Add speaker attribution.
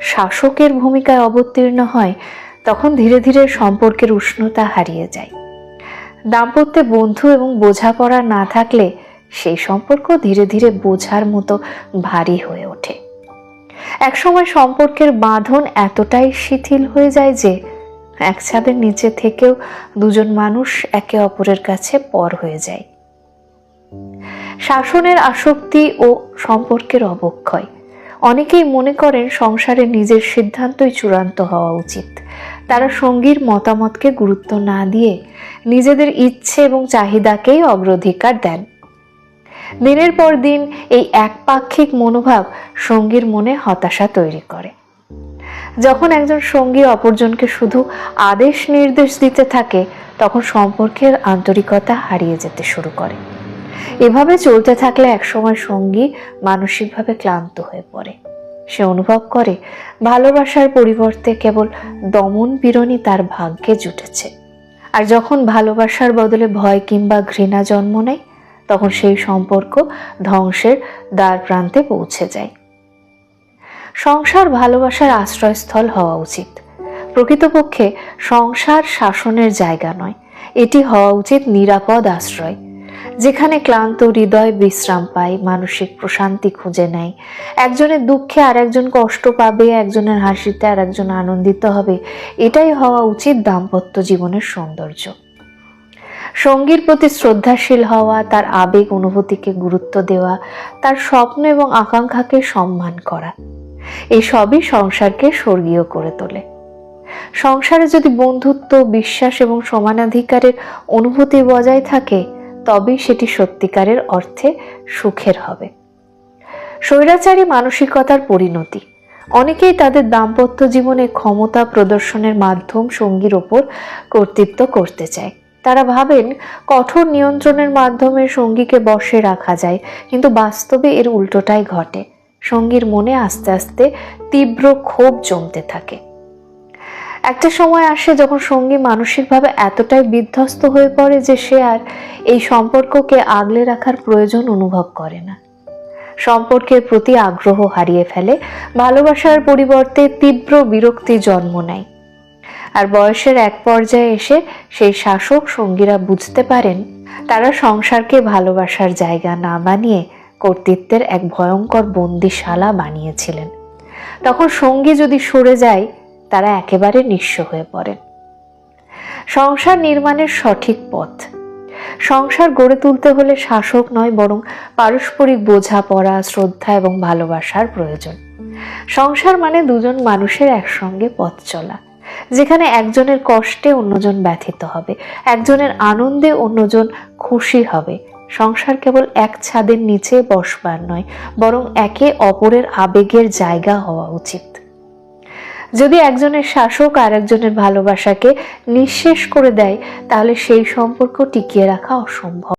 Speaker 1: শাসকের ভূমিকায় অবতীর্ণ হয়, তখন ধীরে ধীরে সম্পর্কের উষ্ণতা হারিয়ে যায়। দাম্পত্যে বন্ধু এবং বোঝাপড়া না থাকলে সেই সম্পর্ক ধীরে ধীরে বোঝার মতো ভারী হয়ে ওঠে। একসময় সম্পর্কের বাঁধন এতটাই শিথিল হয়ে যায় যে, এক ছাদের নিচে থেকেও দুজন মানুষ একে অপরের কাছে পর হয়ে যায়। শাসনের আসক্তি ও সম্পর্কের অবক্ষয় অনেকেই মনে করেন সংসারে নিজের সিদ্ধান্তই চূড়ান্ত হওয়া উচিত। তারা সঙ্গীর মতামতকে গুরুত্ব না দিয়ে নিজেদের ইচ্ছে এবং চাহিদাকেই অগ্রাধিকার দেন। দিনের পর দিন এই একপাক্ষিক মনোভাব সঙ্গীর মনে হতাশা তৈরি করে। যখন একজন সঙ্গী অপরজনকে শুধু আদেশ নির্দেশ দিতে থাকে, তখন সম্পর্কের আন্তরিকতা হারিয়ে যেতে শুরু করে। এভাবে চলতে থাকলে একসময় সঙ্গী মানসিকভাবে ক্লান্ত হয়ে পড়ে। সে অনুভব করে, ভালোবাসার পরিবর্তে কেবল দমন পীড়নই তার ভাগ্যে জুটেছে। আর যখন ভালোবাসার বদলে ভয় কিংবা ঘৃণা জন্ম নেয়, তখন সেই সম্পর্ক ধ্বংসের দ্বার প্রান্তে পৌঁছে যায়। সংসার ভালোবাসার আশ্রয়স্থল হওয়া উচিত। প্রকৃতপক্ষে সংসার শাসনের জায়গা নয়। এটি হওয়া উচিত নিরাপদ আশ্রয়। যেখানে ক্লান্ত হৃদয় বিশ্রাম পায়, মানসিক প্রশান্তি খুঁজে নেয়। একজনের দুঃখে আর একজন কষ্ট পাবে, একজনের হাসিতে আর একজন আনন্দিত হবে। এটাই হওয়া উচিত দাম্পত্য জীবনের সৌন্দর্য। সঙ্গীর প্রতি শ্রদ্ধাশীল হওয়া, তার আবেগ অনুভূতিকে গুরুত্ব দেওয়া, তার স্বপ্ন এবং আকাঙ্ক্ষাকে সম্মান করা এই সবই সংসারকে স্বর্গীয় করে তোলে। সংসারে যদি বন্ধুত্ব, বিশ্বাস এবং সমানাধিকারের অনুভূতি বজায় থাকে তবেই সেটি সত্যিকারের অর্থে সুখের হবে। স্বৈরাচারী মানসিকতার পরিণতি। অনেকেই তাদের দাম্পত্য জীবনে ক্ষমতা প্রদর্শনের মাধ্যম সঙ্গীর ওপর কর্তৃত্ব করতে চায়। তারা ভাবেন, কঠোর নিয়ন্ত্রণের মাধ্যমে সঙ্গীকে বশে রাখা যায়, কিন্তু বাস্তবে এর উল্টোটাই ঘটে। সঙ্গীর মনে আস্তে আস্তে তীব্র ক্ষোভ জমতে থাকে। একটা সময় আসে যখন সঙ্গী মানসিকভাবে এতটাই বিধ্বস্ত হয়ে পড়ে যে সে আর এই সম্পর্ককে আগলে রাখার প্রয়োজন অনুভব করে না। সম্পর্কের প্রতি আগ্রহ হারিয়ে ফেলে, ভালোবাসার পরিবর্তে তীব্র বিরক্তি জন্ম নেয়। আর বয়সের এক পর্যায়ে এসে সেই শাসক সঙ্গীরা বুঝতে পারেন, তারা সংসারকে ভালোবাসার জায়গা না বানিয়ে কর্তৃত্বের এক ভয়ঙ্কর বন্দিশালা বানিয়েছিলেন। তখন সঙ্গী যদি সরে যায় তারা একেবারে নিঃস্ব হয়ে পড়েন। সংসার নির্মাণের সঠিক পথ। সংসার গড়ে তুলতে হলে শাসক নয়, বরং পারস্পরিক বোঝাপড়া, শ্রদ্ধা এবং ভালোবাসার প্রয়োজন। সংসার মানে দুজন মানুষের একসঙ্গে পথ চলা, যেখানে একজনের কষ্টে অন্যজন ব্যথিত হবে, একজনের আনন্দে অন্যজন খুশি হবে। সংসার কেবল এক ছাদের নিচে বসবার নয়, বরং একে অপরের আবেগের জায়গা হওয়া উচিত। যদি একজনের শাসক আর একজনের ভালোবাসাকে নিঃশেষ করে দেয়, তাহলে সেই সম্পর্ক টিকিয়ে রাখা অসম্ভব।